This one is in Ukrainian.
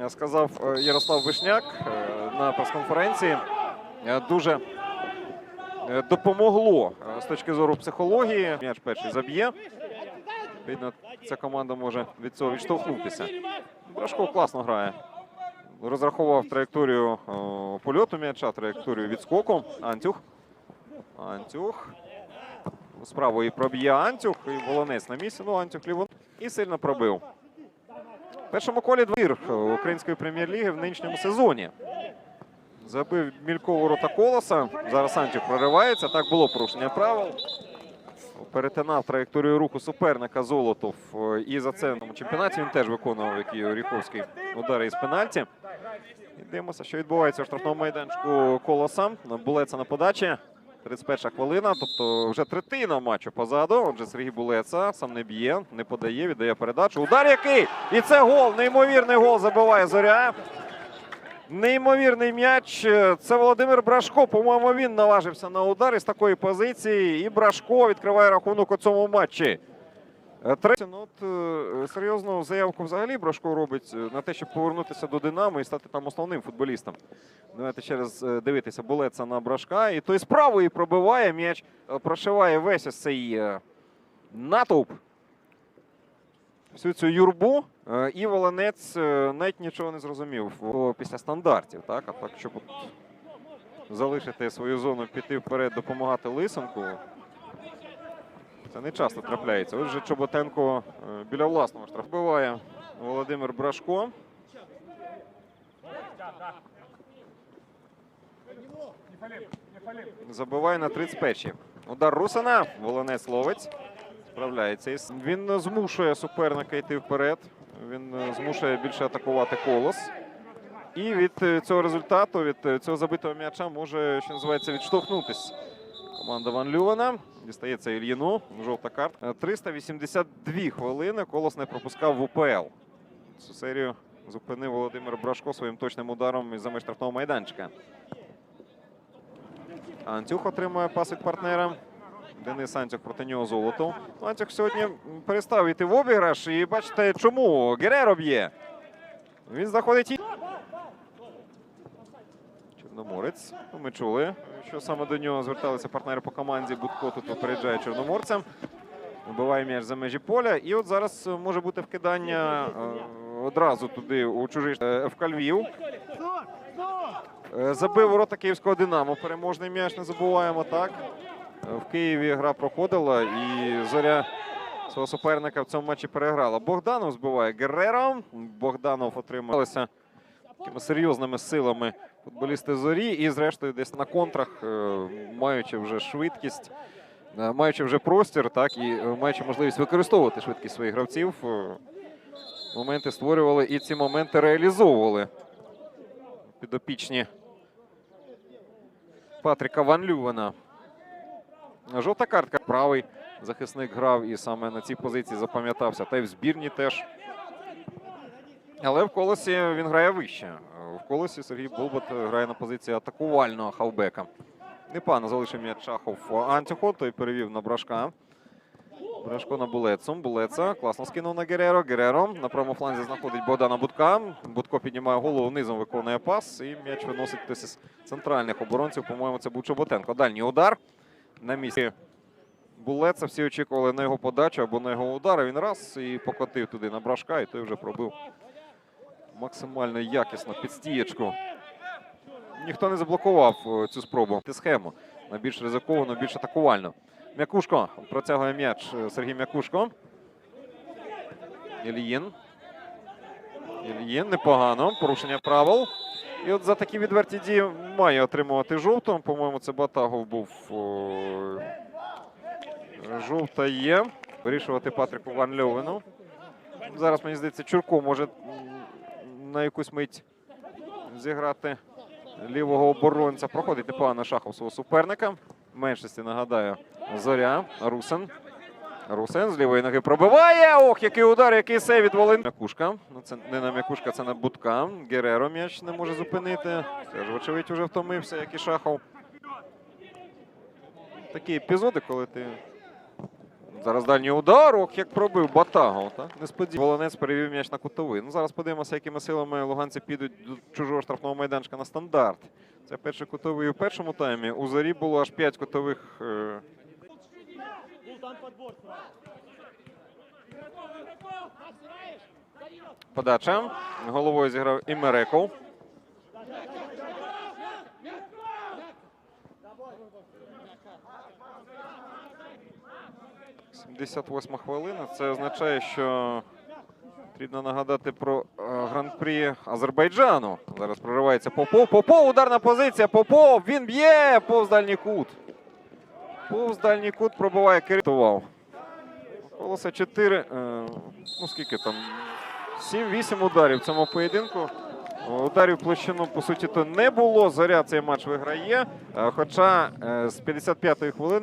е, сказав е, Ярослав Вишняк е, на прес-конференції, дуже допомогло з точки зору психології. М'яч перший заб'є. Відповідно, ця команда може від цього відштовхнутися. Брашко класно грає. Розрахував траєкторію польоту м'яча, траєкторію відскоку. Антюх. Антюх. З правої проб'є Антюх. І Волонець на місці. Ну, Антюх лівон. І сильно пробив. В першому колі двір української прем'єр-ліги в нинішньому сезоні. Забив Мілько ворота колоса. Зараз Антюх проривається. Так було порушення правил. Перетинав траєкторію руху суперника Золотов. е, І за це в чемпіонаті він теж виконував які Оріховський удари із пенальті. І дивимося, що відбувається у штрафному майданчику колоса. Булеца на подачі. 31 хвилина, тобто вже третина матчу позаду. Отже, Сергій Булеца сам не б'є, не подає, віддає передачу. Удар який! І це гол! Неймовірний гол забиває зоря. Неймовірний м'яч. Це Володимир Брашко. По-моєму, він наважився на удар із такої позиції. І Брашко відкриває рахунок у цьому матчі. Е, Третє, ну от е, серйозну заявку взагалі Брашко робить е, на те, щоб повернутися до Динамо і стати там основним футболістом. Давайте ще раз дивитися булеца на Брашка. І той з правої пробиває м'яч, прошиває весь ось цей натовп. Всю цю юрбу. І Волонець навіть нічого не зрозумів після стандартів. Так? А так, щоб залишити свою зону, піти вперед, допомагати Лисенку. Це не часто трапляється. Ось же Чоботенко е, біля власного штрафу биває Володимир Брашко. Забиває на 31-й. Удар Русана. Волонець ловець. Справляється. Він змушує суперника йти вперед. Він е, змушує більше атакувати колос. І від е, цього результату, від цього забитого м'яча може, що називається, відштовхнутись. Команда Ван Лювена. Дістається Ільїну. Жовта картка. Е, 382 хвилини. Колос не пропускав в УПЛ. Цю серію зупинив Володимир Брашко своїм точним ударом із за штрафного майданчика. Антюх отримує пас від партнера. Денис Антюх проти нього золото. Антюх сьогодні перестав йти в обіграш. І бачите, чому Гереро б'є. Він знаходить. і- Чорноморець. Ми чули, що саме до нього зверталися партнери по команді. Будко тут випереджає чорноморця. Вбиває м'яч за межі поля. І от зараз може бути вкидання е, одразу туди у чужий е, ФК Львів. Е, Забив ворота київського Динамо. Переможний м'яч не забуваємо так. В Києві гра проходила і зоря свого суперника в цьому матчі переграла. Богданов збиває Герреро. Богданов отрималися такими серйозними силами футболісти зорі. І, зрештою, десь на контрах, е, маючи вже швидкість, е, маючи вже простір, так і е, маючи можливість використовувати швидкість своїх гравців, моменти створювали і ці моменти реалізовували. Підопічні Патріка Ван Лювена. Жовта картка. Правий захисник грав і саме на цій позиції запам'ятався. Та й в збірні теж. Але в колосі він грає вище. В колосі Сергій Болбат грає на позиції атакувального хавбека. Непогано залишив м'яч Шахов Антюхо, той перевів на Брашка. Брашко на Булецу. Булеца класно скинув на Гереро. Гереро на правому фланзі знаходить Богдана Будка. Будко піднімає голову, низом виконує пас. І м'яч виносить хтось із центральних оборонців. По-моєму, це був Чоботенко. Дальній удар на місці. Булеца всі очікували на його подачу або на його удар. Він раз і покотив туди на Брашка, і той вже пробив максимально якісно під стієчку. Ніхто не заблокував е, цю спробу. Схему на більш ризиковану, більш атакувальну. Мякушко протягує м'яч е, Сергій Мякушко. Ільїн. Ільїн непогано. Порушення правил. І от за такі відверті дії має отримувати жовту. По-моєму, це Батагов був. Жовта є. Вирішувати Патріку Ван Льовену. Зараз, мені здається, Чурко може на якусь мить зіграти лівого оборонця. Проходить непогано шахов свого суперника. В меншості нагадаю Зоря. Русен. Русен з лівої ноги пробиває. Ох, який удар, який сейв від Волин. Мякушка. Ну, це не на м'якушка, це на будка. Гереро м'яч не може зупинити. Теж, вочевидь, вже втомився, як і Шахов. Такі епізоди, коли ти Зараз дальній удар, ох, як пробив Батагов. Несподівано. Волонець перевів м'яч на кутовий. Ну, Зараз подивимося, якими силами луганці підуть до чужого штрафного майданчика на стандарт. Це перший кутовий у першому таймі. У зарі було аж 5 кутових. Е, подача. Головою зіграв і Мереков. 78 хвилина. Це означає, що потрібно нагадати про е, гран-прі Азербайджану. Зараз проривається Попов. Попов, ударна позиція. Попов. Він б'є повз дальній кут. Повз дальній кут пробуває керівтував. Колоса 4. Е, ну скільки там? 7-8 ударів в цьому поєдинку. Ударів площину, по суті, то не було. Заря цей матч виграє. Е, хоча з 55-ї хвилини.